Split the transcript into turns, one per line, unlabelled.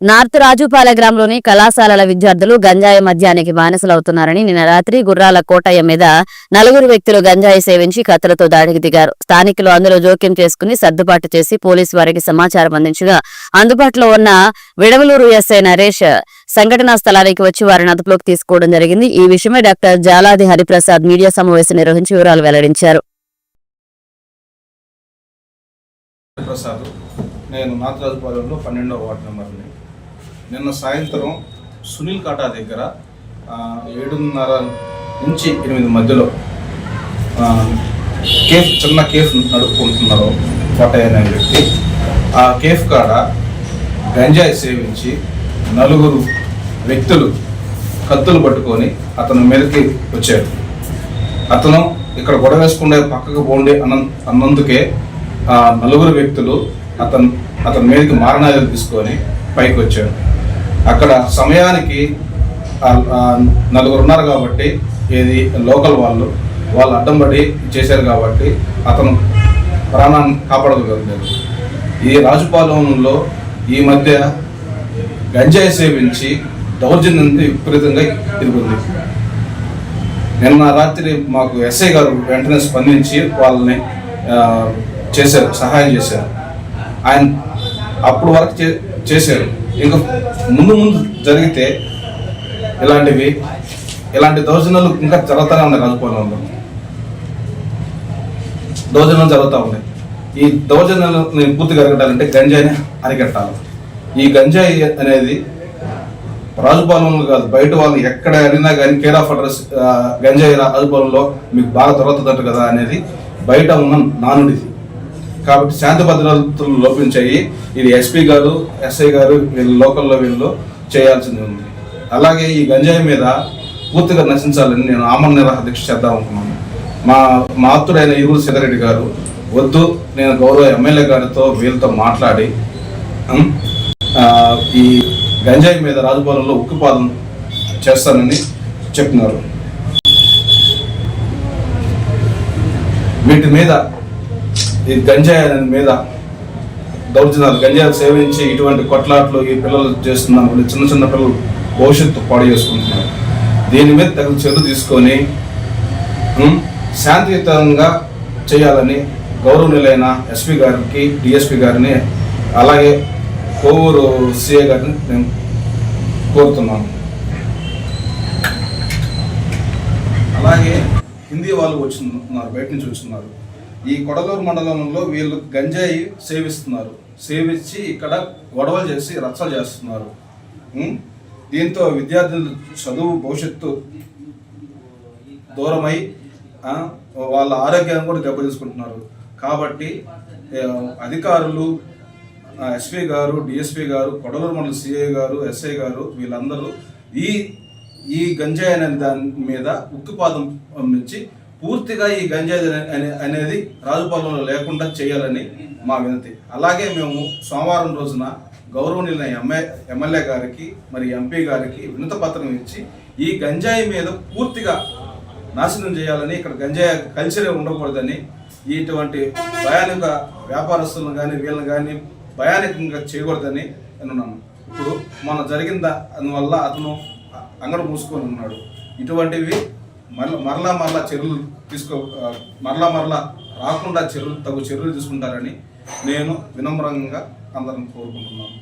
North రాజుపాలె గ్రామంలోని కళాశాలల విద్యార్థులు గంజాయి మద్యానికి బానిసలవుతున్నారని నిన్న రాత్రి గుర్రాల కోటయ్య మీద నలుగురు వ్యక్తులు గంజాయి సేవించి కత్తులతో దాడికి దిగారు. స్థానికులు అందులో జోక్యం చేసుకుని సర్దుబాటు చేసి పోలీసు వారికి సమాచారం అందించగా అందుబాటులో ఉన్న విడవలూరు ఎస్ఐ నరేష్ సంఘటనా స్థలానికి వచ్చి వారిని అదుపులోకి తీసుకోవడం జరిగింది. ఈ విషయమై డాక్టర్ జాలాది హరిప్రసాద్ మీడియా సమావేశం నిర్వహించి వివరాలు వెల్లడించారు.
నేను నాథరాజుపాలెంలో పన్నెండవ వార్డు నెంబర్ని నిన్న సాయంత్రం సునీల్ కాటా దగ్గర ఏడున్నర నుంచి ఎనిమిది మధ్యలో కేఫ్ చిన్న కేఫ్ నడుపుకుంటున్నారు కోటయ్య అనే వ్యక్తి. ఆ కేఫ్ కాడ గంజాయి సేవించి నలుగురు వ్యక్తులు కత్తులు పట్టుకొని అతని మీదకి వచ్చారు అతను ఇక్కడ గొడవ వేసుకుండే పక్కకు పోండి అన్న అన్నందుకే ఆ నలుగురు వ్యక్తులు అతను అతని మీదకి మారణాలు తీసుకొని పైకి వచ్చాడు. అక్కడ సమయానికి నలుగురు ఉన్నారు కాబట్టి ఏది లోకల్ వాళ్ళు వాళ్ళు అడ్డం పడి చేశారు కాబట్టి అతను ప్రాణాన్ని కాపాడగలిగారు ఈ రాజుపాలెంలో ఈ మధ్య గంజాయి సేవించి దౌర్జన్యం విపరీతంగా ఎదుగుంది. నిన్న రాత్రి మాకు ఎస్ఐ గారు వెంటనే స్పందించి వాళ్ళని చేశారు సహాయం చేశారు. ఆయన అప్పుడు వరకు చే- చేశారు. ఇంకా ముందు ముందు జరిగితే ఇలాంటివి ఇలాంటి దౌర్జన్యాలు ఇంకా జరుగుతూనే ఉన్నాయి రాజుపాలెంలో దౌర్జన్యాలు జరుగుతూ ఉన్నాయి. ఈ దౌర్జన్యాలు పూర్తిగా అరగటాలంటే గంజాయిని అరికట్టాలి. ఈ గంజాయి అనేది రాజుపాలెంలో కాదు బయట వాళ్ళు ఎక్కడ అడిగినా కానీ కేర్ ఆఫ్ అడ్రస్ గంజాయి రాజుపాలెంలో మీకు బాగా దొరుకుతుందట కదా అనేది బయట ఉన్న నానుడిది. కాబట్టి శాంతి భద్రతలు లోపించాయి. ఇది ఎస్పీ గారు ఎస్ఐ గారు వీళ్ళు లోకల్లో వీళ్ళు చేయాల్సింది ఉంది. అలాగే ఈ గంజాయి మీద పూర్తిగా నశించాలని నేను ఆమరణ నిరాహ దీక్ష చేద్దాం అనుకున్నాను. మా మాతుడైన ఆప్తుడైన ఇరువురు సిద్ధారెడ్డి గారు వద్దు నేను గౌరవ ఎమ్మెల్యే గారితో వీళ్ళతో మాట్లాడి ఈ గంజాయి మీద రాజభవనంలో ఉక్కుపాదం చేస్తానని చెప్తున్నారు వీటి మీద ఈ గంజాయి మీద దౌర్జన్యాలు గంజాయి సేవించి ఇటువంటి కొట్లాట్లు ఈ పిల్లలు చేస్తున్నారు. చిన్న చిన్న పిల్లలు భవిష్యత్తు పాడు చేసుకుంటున్నారు. దీని మీద తగిన చర్యలు తీసుకొని శాంతియుతంగా చేయాలని గౌరవనీయులైన ఎస్పీ గారికి డిఎస్పీ గారిని అలాగే కోవూరు సిఏ గారిని నేను కోరుతున్నాను అలాగే హిందీ వాళ్ళు వచ్చిన్నారు బయట నుంచి వచ్చిన్నారు ఈ కొడలూరు మండలంలో వీళ్ళు గంజాయి సేవిస్తున్నారు. సేవించి ఇక్కడ గొడవలు చేసి రచ్చలు చేస్తున్నారు. దీంతో విద్యార్థులు చదువు భవిష్యత్తు దూరమై వాళ్ళ ఆరోగ్యాన్ని కూడా దెబ్బతీసుకుంటున్నారు. కాబట్టి అధికారులు ఎస్పీ గారు డిఎస్పీ గారు కొడలూరు మండల సిఐ గారు ఎస్ఐ గారు వీళ్ళందరూ ఈ ఈ గంజాయి అనే దాని మీద ఉక్కుపాదం నుంచి పూర్తిగా ఈ గంజాయి అనే- అనేది రాజుపాలెంలో లేకుండా చేయాలని మా వినతి. అలాగే మేము సోమవారం రోజున గౌరవనీయులైన ఎంఏ ఎమ్మెల్యే గారికి మరి ఎంపీ గారికి వినత పత్రం ఇచ్చి ఈ గంజాయి మీద పూర్తిగా నాశనం చేయాలని ఇక్కడ గంజాయి కల్చరే ఉండకూడదని ఇటువంటి భయానక వ్యాపారస్తులను కానీ వీళ్ళని కానీ భయానకంగా చేయకూడదని అనున్నాను ఇప్పుడు మన జరిగిన దానివల్ల అతను అంగడి మూసుకొని ఉన్నాడు. ఇటువంటివి మరల మరలా మరలా చర్యలు తీసుకో మరలా మరలా రాకుండా చర్యలు తగు చర్యలు తీసుకుంటారని నేను వినమ్రంగా అందరం కోరుకుంటున్నాను